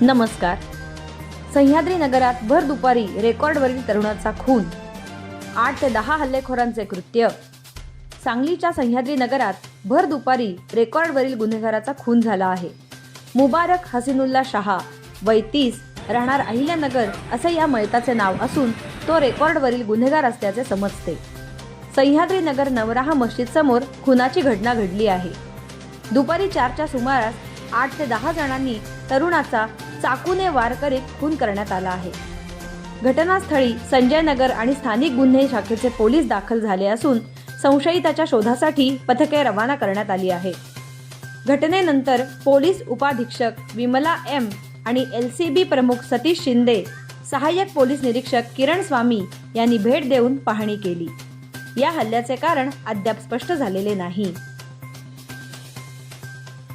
नमस्कार. सह्याद्री नगरात भर दुपारी रेकॉर्डवरील तरुणाचा खून. आठ ते दहा हल्लेखोरांचे कृत्य. सांगलीच्या सह्याद्री नगरात भर दुपारी रेकॉर्डवरील गुन्हेगाराचा खून झाला आहे. मुबारक हसीनुल्ला शहा वय तीस राहणार अहिल्यानगर असे या मयताचे नाव असून तो रेकॉर्डवरील गुन्हेगार असल्याचे समजते. सह्याद्री नगर नवराहा मस्जिद समोर खुनाची घटना घडली आहे. दुपारी चारच्या सुमारास आठ ते दहा जणांनी तरुणाचा चाकूने वार करीत खून करण्यात आला आहे. घटनास्थळी संजय नगर आणि स्थानिक गुन्हे शाखेचे पोलीस दाखल झाले असून संशयिताच्या शोधासाठी पथके रवाना करण्यात आली आहे. घटनेनंतर पोलीस उपाधीक्षक विमला एम आणि एल सी बी प्रमुख सतीश शिंदे सहाय्यक पोलीस निरीक्षक किरण स्वामी यांनी भेट देऊन पाहणी केली. या हल्ल्याचे कारण अद्याप स्पष्ट झालेले नाही.